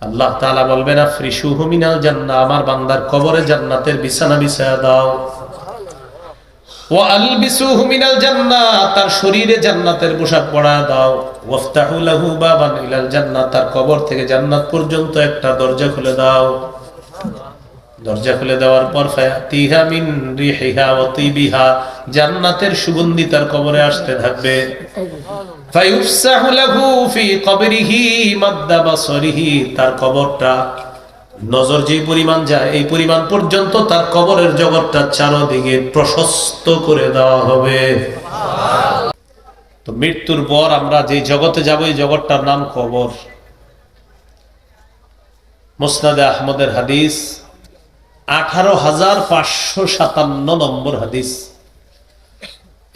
আল্লাহ তাআলা বলবেন, আফরিশুহু মিনাল জান্না আমার বান্দার কবরে জান্নাতের বিছানা বিছায়া দাও। তার শরীরে জান্নাতের পোশাক দাও। তার কবর থেকে জান্নাত পর্যন্ত একটা দরজা খুলে দাও। দরজা খুলে দেওয়ার জান্নাতের সুগন্ধি তার কবরে আসতে থাকবে। তার কবরটা নজর যে পরিমাণ যায়, এই পরিমাণ পর্যন্ত তার কবরের জগৎটা প্রশস্ত করে দেওয়া হবে। তো মৃত্যুর পর আমরা যে জগতে যাব, এই জগৎটার নাম কবর। মোসনাদে আহমদের হাদিস, আঠারো হাজার পাঁচশো সাতান্ন নম্বর হাদিস।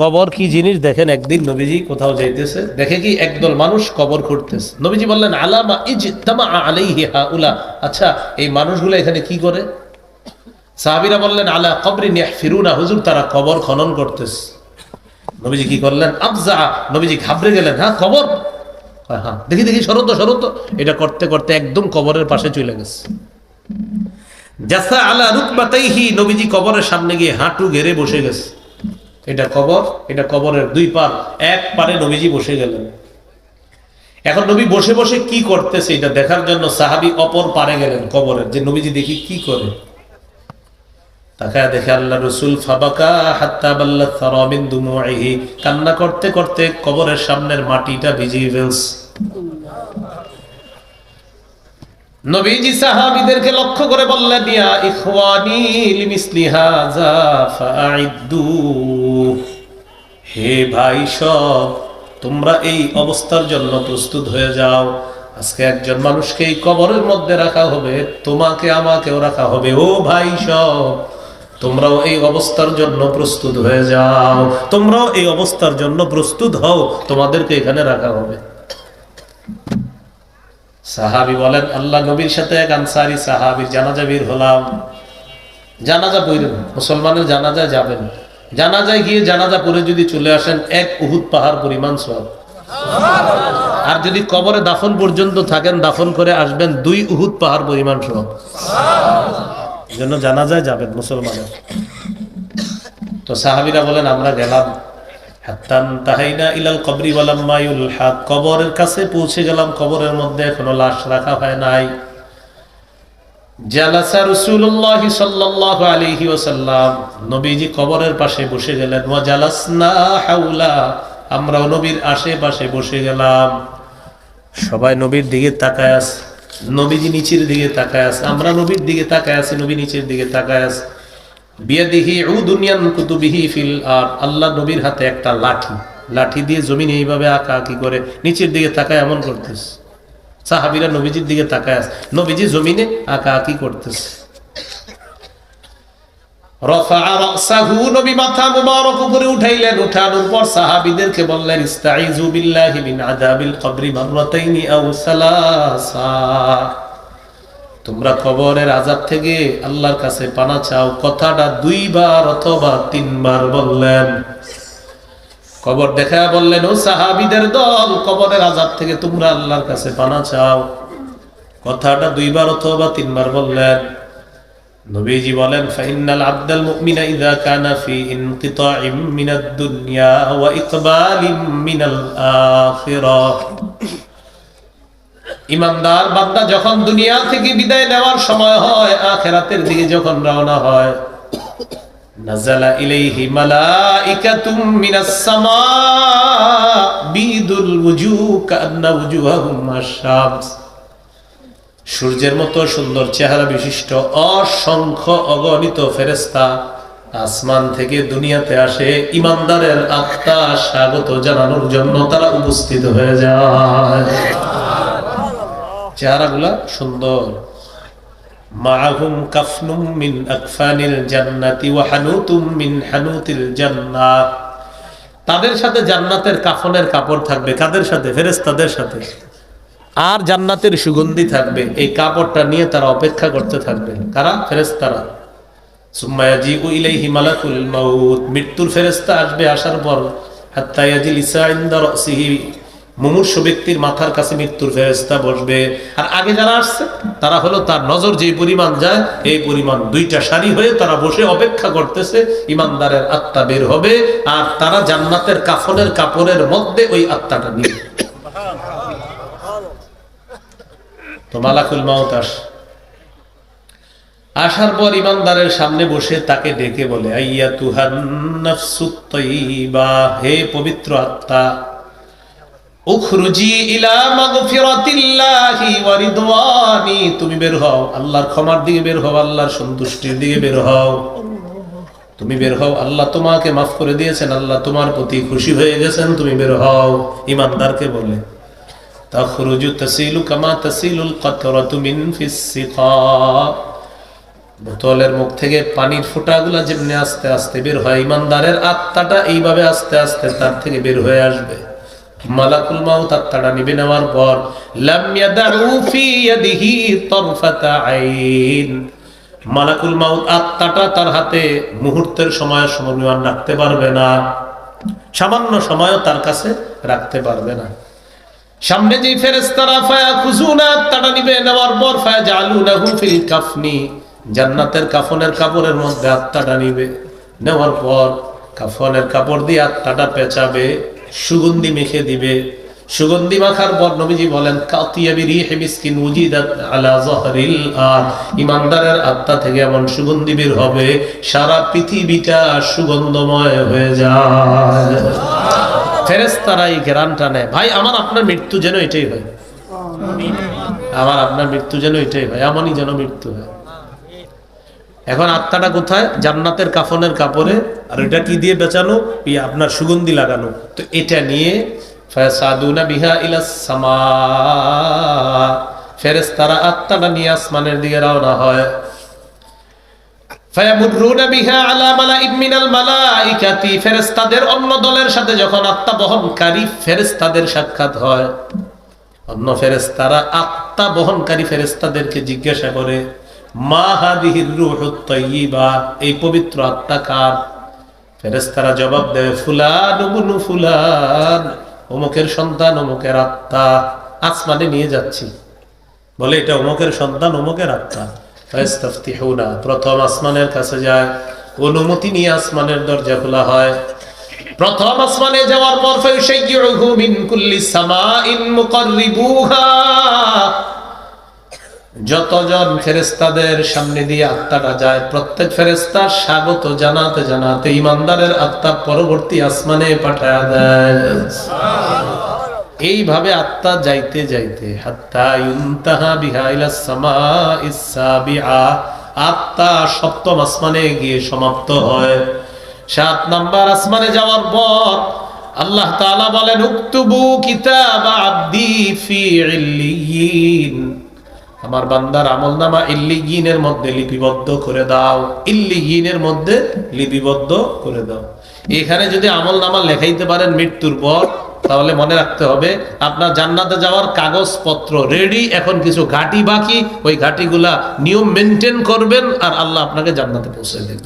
কবর কি জিনিস? দেখেন একদিন নবীজি কোথাও যাইতেছে, দেখে কি একদল মানুষ কবর খুঁড়তেছে। নবীজি বললেন, আলামা ইজ তামা আলাইহি হাউলা। আচ্ছা এই মানুষগুলো এখানে কি করে? সাহাবীরা বললেন, আলা কবরি ফিরুনা হুজুর, তারা কবর খনন করতেছে। নবীজি কি করলেন? আফজা, নবীজি ঘাবড়ে গেলেন হ্যাঁ কবর। হ্যাঁ দেখি দেখি সরত সরত এটা করতে করতে একদম কবরের পাশে চলে গেছে। জাসা আলা রুকবাতাইহি নবীজি কবরের সামনে গিয়ে হাঁটু গেড়ে বসে গেছে। এটা কবর, এটা কবরের দুই পার, এক পারে নবীজি বসে গেলেন। এখন নবী বসে বসে কি করতেছে এটা দেখার জন্য সাহাবী অপর পারে গেলেন কবরের, যে নবীজি দেখি কি করে। কান্না করতে করতে কবরের সামনের মাটিটা ভিজিয়ে ফেলছে। নবীজি সাহাবীদেরকে লক্ষ্য করে বললেন, ইয়া ইখওয়ানি, লিমিসলি হাযা ফাআইদ্দু। হে ভাই, সব, তোমরা এই অবস্থার জন্য প্রস্তুত হয়ে যাও। আজকে একজন মানুষকে এই কবরের মধ্যে রাখা হবে, তোমাকে, আমাকেও রাখা হবে। ও ভাই, সব, তোমরাও এই অবস্থার জন্য প্রস্তুত হয়ে যাও। তোমরাও এই অবস্থার জন্য প্রস্তুত হও, তোমাদেরকে এখানে রাখা হবে। সাহাবি বলেন, আল্লাহ নবীর সাথে এক আনসারি সাহাবির জানাজা বের হলাম। জানাজা পড়েন মুসলমানের জানাজায় যাবেন। জানাজায় গিয়ে জানাজা পড়ে যদি চলে আসেন, এক উহুদ পাহাড় পরিমাণ সব। আর যদি কবরে দাফন পর্যন্ত থাকেন, দাফন করে আসবেন, দুই উহুদ পাহাড় পরিমাণ সব। জন্য জানাজায় যাবেন মুসলমানের। তো সাহাবিরা বলেন, আমরা গেলাম। পৌঁছে গেলাম মধ্যে লাশ রাখা হয় নাই। নবীজি কবরের পাশে বসে হাওলা, আমরাও নবীর আশেপাশে বসে গেলাম। সবাই নবীর দিকে তাকায় আছে। নবীজি নিচের দিকে তাকায় আছে। আমরা নবীর দিকে তাকায় আছি, নবী নিচের দিকে তাকায় আছে। বিয়াদিহি আল্লাহ নবীর হাতে একটা লাঠি। লাঠি দিয়ে জমিনে এইভাবে আঁকা করে নিচের দিকে তাকায় এমন সাহাবিরা নবীজির দিকে তাকায় নবীজি জমিনে আঁকা আঁকি বললেন তোমরা কবরের আজাব থেকে আল্লাহর কাছে পানা চাও। কথাটা দুইবার অথবা তিনবার বললেন। কবর দেখা বললেন, ও সাহাবিদের দল, কবরের আজাব থেকে তোমরা আল্লাহর কাছে পানা চাও। কথাটা দুইবার অথবা তিনবার বললেন। নবীজি বলেন ফাইনাল আব্দাল মুমিনা ইযা কানা ফি ইনকিতাইম মিনাদ দুনিয়া ওয়া ইকবালিম মিনাল আখিরাহ ইমানদার বান্দা যখন দুনিয়া থেকে বিদায় নেওয়ার সময় হয়, আখেরাতের দিকে যখন রওনা হয় সূর্যের মতো সুন্দর চেহারা বিশিষ্ট অসংখ্য অগণিত ফেরেস্তা আসমান থেকে দুনিয়াতে আসে, ইমানদারের আত্মা স্বাগত জানানোর জন্য তারা উপস্থিত হয়ে যায়। চেহারাগুলা সুন্দর। মাহুম কাফনুম মিন আকফানিল জান্নাতি ওয়া হানুতুম মিন হানুতিল জান্নাহ তাদের সাথে জান্নাতের কাফনের কাপড় থাকবে। কাদের সাথে? ফেরেশতাদের সাথে। আর জান্নাতের সুগন্ধি থাকবে। এই কাপড়টা নিয়ে তারা অপেক্ষা করতে থাকবে। কারা? মাউত। মৃত্যুর ফেরেশতা আসবে আসার পর, হাত্তা ইয়াজলিসা ইনদা রাসিহি মুমূর্ষ ব্যক্তির মাথার কাছে মৃত্যুর ফেরেস্তা বসবে। আর আগে যারা আসছে, তারা হলো তার নজর যে পরিমাণ যায়, এই পরিমাণ দুইটা সারি হয়ে তারা বসে অপেক্ষা করতেছে, ইমানদারের আত্মা বের হবে, আর তারা জান্নাতের কাফনের কাপড়ের মধ্যে ওই আত্মাটা নিয়ে তো মালাকুল মাউত আস। আসার পর ইমানদারের সামনে বসে তাকে ডেকে বলে আইয়া তুহান হে পবিত্র আত্মা তুমি বের হও। ক্ষমার দিকে বের হও, আল্লাহর সন্তুষ্টির দিকে বের হও। তুমি বের হও। তোমাকে মাফ করে দিয়েছেন, আল্লাহ তোমার প্রতি খুশি হয়ে গেছেন, তুমি বের হও। ইমানদারকে বলে বোতলের মুখ থেকে পানির ফোঁটাগুলা যেমনি আস্তে আস্তে বের হয়, ইমানদারের আত্মাটা এইভাবে আস্তে আস্তে তার থেকে বের হয়ে আসবে। মালাকুল মাউত আত্মাটা নিবে নেওয়ার পর মালাকুল মাউত আত্মাটা তার হাতে মুহূর্তের সময় সমন্বয় রাখতে পারবে না। সামান্য সময়ও তার কাছে রাখতে পারবে না। সামনে যেই ফেরেস্তারা ফায়া খুজুনা আত্মাটা নিবে নেওয়ার পর, ফায়া জালুনাহু ফিল কাফনি, জান্নাতের কাফনের কাপড়ের মধ্যে আত্মাটা নিবে। নেওয়ার পর, কাফনের কাপড় দিয়ে আত্মাটা পেঁচাবে। সুগন্ধি মেখে দিবে। সুগন্ধি মাখার পর নবীজি বলেন ইমানদারের আত্মা থেকে এমন সুগন্ধি বের হবে, সারা পৃথিবীটা সুগন্ধময় হয়ে যায়। ফেরেস্তারা এই গ্রানটা নেয়, ভাই, আমার আপনার মৃত্যু যেন এটাই হয়। আমার আপনার মৃত্যু যেন এটাই হয়, এমনই যেন মৃত্যু হয়। এখন আত্মাটা কোথায়? জান্নাতের কাফনের কাপড়ে। আর এটা কি দিয়ে বেচানো? এই আপনার সুগন্ধি লাগানো। তো এটা নিয়ে অন্য দলের সাথে যখন আত্মা বহনকারী ফেরেশতাদের সাক্ষাৎ হয়, অন্য ফেরেশতারা আত্মা বহনকারী ফেরেশতাদেরকে জিজ্ঞাসা করে জবাব দেয় ফুলান অমুকের সন্তান, অমুকের আত্মা। আসমানে নিয়ে যাচ্ছি। বলে, এটা অমুকের সন্তান, অমুকের আত্মা। প্রথম আসমানের কাছে যায়, অনুমতি নিয়ে আসমানের দরজা খোলা হয়। প্রথম আসমানে যাওয়ার পর যতজন ফেরেস্তাদের সামনে দিয়ে আত্মাটা যায়, প্রত্যেক ফেরেস্তা স্বাগত জানাতে জানাতে ইমানদারের আত্মা পরবর্তী আসমানে পাঠায় দেয়। এইভাবে আত্মা যাইতে যাইতে আত্মা সপ্তম আসমানে গিয়ে সমাপ্ত হয়। সাত নাম্বার আসমানে যাওয়ার পর আল্লাহ তাআলা বলেন, উক্তুবু কিতাব আমার বান্দার আমল নামা ইল্লিগিনের মধ্যে লিপিবদ্ধ করে দাও। ইল্লিগিনের মধ্যে লিপিবদ্ধ করে দাও। এখানে যদি আমল নামা লেখাইতে পারেন মৃত্যুর পর, তাহলে মনে রাখতে হবে, আপনার জান্নাতে যাওয়ার কাগজপত্র রেডি এখন কিছু ঘাটি বাকি, ওই ঘাটিগুলা নিয়ম মেনটেন করবেন আর আল্লাহ আপনাকে জান্নাতে পৌঁছে দেবেন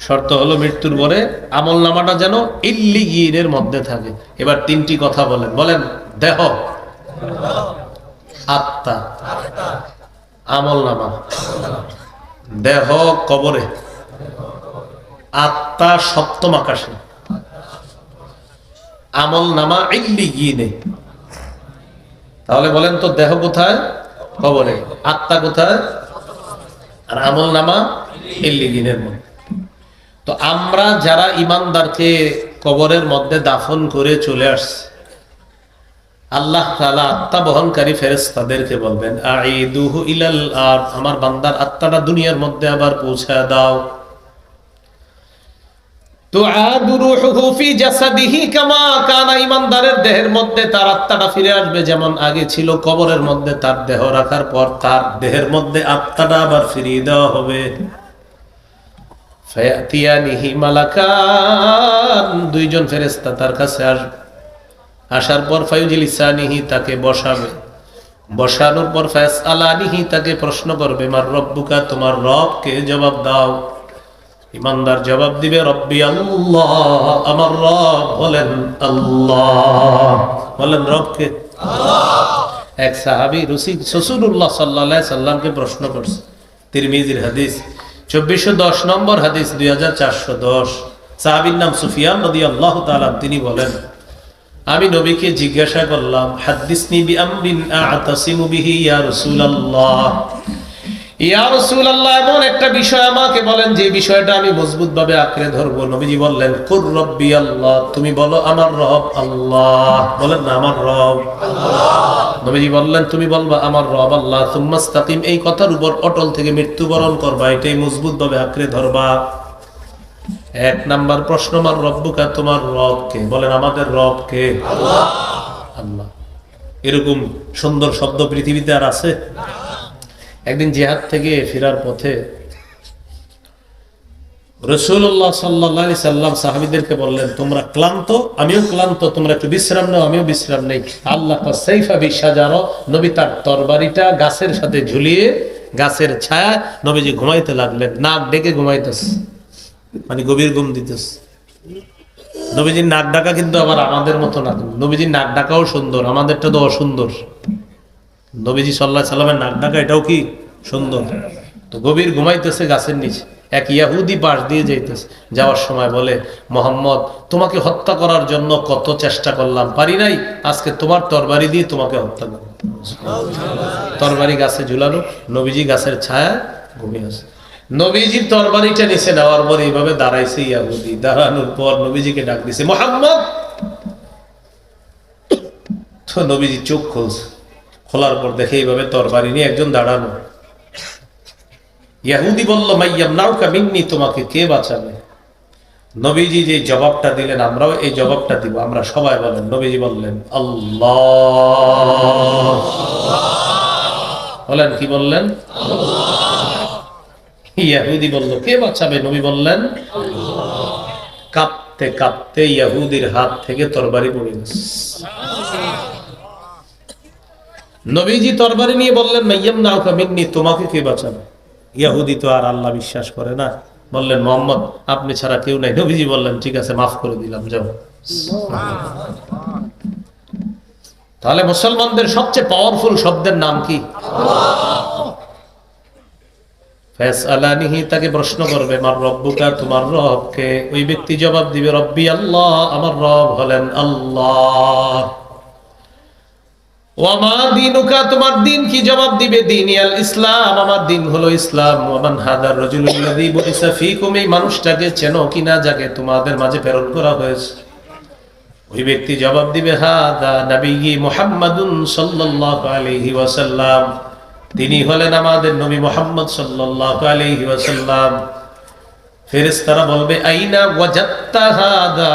শর্ত হলো মৃত্যুর পরে আমল নামাটা যেন ইল্লিগিনের মধ্যে থাকে। এবার তিনটি কথা বলেন। বলেন, দেহ। আত্মা। আমল নামা। দেহ কবরে। আত্মা সপ্তম আকাশে। আমল নামা ইল্লি গিয়ে তাহলে বলেন তো দেহ কোথায়? কবরে। আত্মা কোথায়? আর আমল নামা ইল্লিগিনের মধ্যে। তো আমরা যারা ইমানদারকে কবরের মধ্যে দাফন করে চলে আসছে আল্লাহ তাআলা আত্মা বহনকারী ফেরেশতাদেরকে বলবেন আইদুহু ইলাল আর, আমার বান্দার আত্মাটা দুনিয়ার মধ্যে আবার পৌঁছায় দাও। দেহের মধ্যে তার আত্মাটা ফিরে আসবে যেমন আগে ছিল কবরের মধ্যে তার দেহ রাখার পর তার দেহের মধ্যে আত্মাটা আবার ফিরিয়ে দেওয়া হবে। দুইজন ফেরেশতা তার কাছে আসবে। আসার পর ফায়ুজিলিসানিহি তাকে বসাবে। বসানোর পর ফ্যাস আলানিহি তাকে প্রশ্ন করবে, মার রব্বুকা, তোমার রবকে জবাব দাও? ইমানদার জবাব দিবে, রব্বি আল্লাহ, আমার রব বলেন আল্লাহ। বলেন রবকে এক সাহাবি রুসি শ্বশুরুল্লাহ সাল্লাহ সাল্লামকে প্রশ্ন করছে। তিরমিজির হাদিস, চব্বিশশো দশ নম্বর হাদিস, দুই হাজার চারশো দশ। সাহাবির নাম সুফিয়ান নদী আল্লাহ তালাম তিনি বলেন আমি নবীকে জিজ্ঞাসা করলাম হাদ্দিসনি বিআমরিন আ'তাসিমু বিহি ইয়া রাসূলুল্লাহ? ইয়া রাসূলুল্লাহ, এমন একটা বিষয় আমাকে বলেন, যে বিষয়টা আমি মজবুত ভাবে আঁকড়ে ধরবো। নবীজি বললেন, কুর রব্বি আল্লাহ। তুমি বলো, আমার রব আল্লাহ। বলেন না, আমার রব নবীজি বললেন, তুমি বলবা, আমার রব আল্লাহ। তুম্মাস্তাকিম এই কথার উপর অটল থেকে মৃত্যুবরণ করবা, এটাই মজবুত ভাবে আঁকড়ে ধরবা। এক নাম্বার প্রশ্ন আমার রব্বুকা তোমার রবকে বলেন আমাদের রবকে আল্লাহ। এরকম সুন্দর শব্দ পৃথিবীতে আর আছে? একদিন জেহাদ থেকে ফেরার পথে রসুল্লাহ সাল্লাহ সাল্লাম সাহাবিদেরকে বললেন তোমরা ক্লান্ত? আমিও ক্লান্ত। তোমরা একটু বিশ্রাম নাও আমিও বিশ্রাম নেই। আল্লাহ সেইফা বিশ্বাজারো নবী তার তরবারিটা গাছের সাথে ঝুলিয়ে গাছের ছায়া নবীজি ঘুমাইতে লাগলেন নাক ডেকে ঘুমাইতেছে। মানে গভীর ঘুম দিতেছে। নবীজির নাক ডাকা কিন্তু আবার আমাদের মতো না। নবীজির নাক ডাকাও সুন্দর, আমাদেরটা তো অসুন্দর। নবীজি সাল্লাহ সাল্লামের নাক ডাকা, এটাও কি সুন্দর? তো গভীর ঘুমাইতেছে গাছের নিচে। এক ইয়াহুদি পাশ দিয়ে যাইতেছে। যাওয়ার সময় বলে, মোহাম্মদ, তোমাকে হত্যা করার জন্য কত চেষ্টা করলাম, পারি নাই? আজকে তোমার তরবারি দিয়ে তোমাকে হত্যা করব তরবারি গাছে ঝুলানো নবীজি গাছের ছায়া ঘুমিয়ে আছে। নবীজির তরবারিটা নিচে নেওয়ার পর এইভাবে দাঁড়াইছে ইয়াহুদি। দাঁড়ানোর পর নবীজিকে ডাক দিছে, মোহাম্মদ! তো নবীজি চোখ খুলছে। খোলার পর দেখে এইভাবে তরবারি নিয়ে একজন দাঁড়ানো। ইয়াহুদি বলল মাইয়াম নাউকা মিন্নি, তোমাকে কে বাঁচাবে? নবীজি যে জবাবটা দিলেন, আমরাও এই জবাবটা দিব। আমরা সবাই বলেন, নবীজি বললেন, আল্লাহ! বলেন, কি বললেন? ইয়াহুদি বলল, কে বাঁচাবে? নবী বললেন, কাঁপতে কাঁপতে ইয়াহুদির হাত থেকে তরবারি পড়ে গেছে। নবীজি তরবারি নিয়ে বললেন মাইয়াম নাউকা মিন্নি, তোমাকে কে বাঁচাবে? ইয়াহুদি তো আর আল্লাহ বিশ্বাস করে না। বললেন, মোহাম্মদ, আপনি ছাড়া কেউ নাই। নবীজি বললেন, ঠিক আছে, মাফ করে দিলাম, যাও। তাহলে মুসলমানদের সবচেয়ে পাওয়ারফুল শব্দের নাম কি? তাকে প্রশ্ন করবে, মার রব্বুকা, তোমার রবকে? ওই ব্যক্তি জবাব দিবে, রব্বি আল্লাহ, আমার রব হলেন আল্লাহ। দিনুকা, তোমার দিন কি? জবাব দিবে দিন ইসলাম, আমার দিন হলো ইসলাম। মানুষটাকে চেনো কিনা তোমাদের মাঝে করা হয়েছে। জবাব দিবে, হাদা নবী মুহাম্মাদুন সাল্লাল্লাহু তিনি হলেন আমাদের নবী মোহাম্মদ সাল্লাল্লাহু আলাইহি ওয়াসাল্লাম। ফেরেশতারা বলবে, আইনা ওয়াজাত্তা হাদা?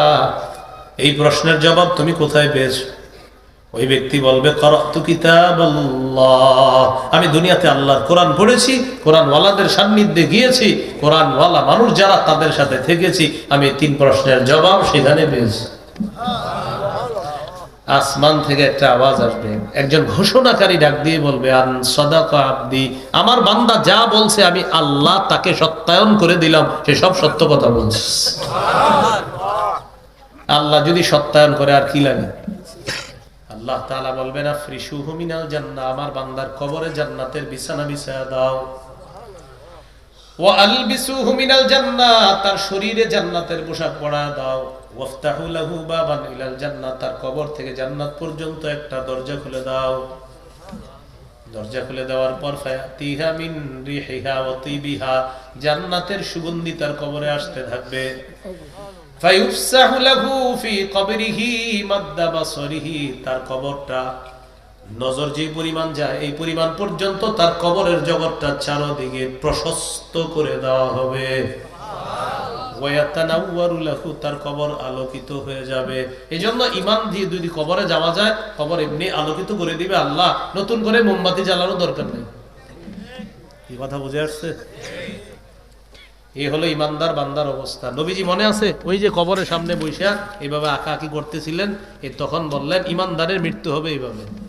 এই প্রশ্নের জবাব তুমি কোথায় পেয়েছ? ওই ব্যক্তি বলবে আমি দুনিয়াতে আল্লাহর কোরআন পড়েছি কোরআন ওয়ালাদের সান্নিধ্যে গিয়েছি কোরআন ওয়ালা মানুষ যারা তাদের সাথে থেকেছি, আমি তিন প্রশ্নের জবাব সেখানে পেয়েছি। আসমান থেকে একটা আওয়াজ আসবে। একজন ঘোষণাকারী ডাক দিয়ে বলবে, আন সদাকা আব্দি, আমার বান্দা যা বলছে আমি আল্লাহ তাকে সত্যায়ন করে দিলাম, সে সব সত্য কথা বলছে। আল্লাহ যদি সত্যায়ন করে আর কি লাগে? আল্লাহ তাআলা বলবেন আফরিসুহু মিনাল জান্নাহ, আমার বান্দার কবরে জান্নাতের বিছানা বিছায়া দাও। তার শরীরে জান্নাতের পোশাক দাও। তার কবর থেকে জান্নাত পর্যন্ত একটা দরজা খুলে দাও। দরজা খুলে দেওয়ার পর জান্নাতের সুগন্ধি তার কবরে আসতে থাকবে। তার কবরটা নজর যে পরিমাণ যায়, এই পরিমাণ পর্যন্ত তার কবরের জগৎটা চারদিকে প্রশস্ত করে দেওয়া হবে। তার কবর আলোকিত হয়ে যাবে। এই জন্য ইমান দিয়ে যদি কবরে যাওয়া যায়, কবর এমনি আলোকিত করে দিবে আল্লাহ। নতুন করে মোমবাতি জ্বালানোর দরকার নেই। কি কথা বুঝে আসছে? এই হলো ইমানদার বান্দার অবস্থা। নবীজি মনে আছে, ওই যে কবরের সামনে বৈশা এইভাবে আঁকা আঁকি করতেছিলেন এই তখন বললেন ইমানদারের মৃত্যু হবে এইভাবে।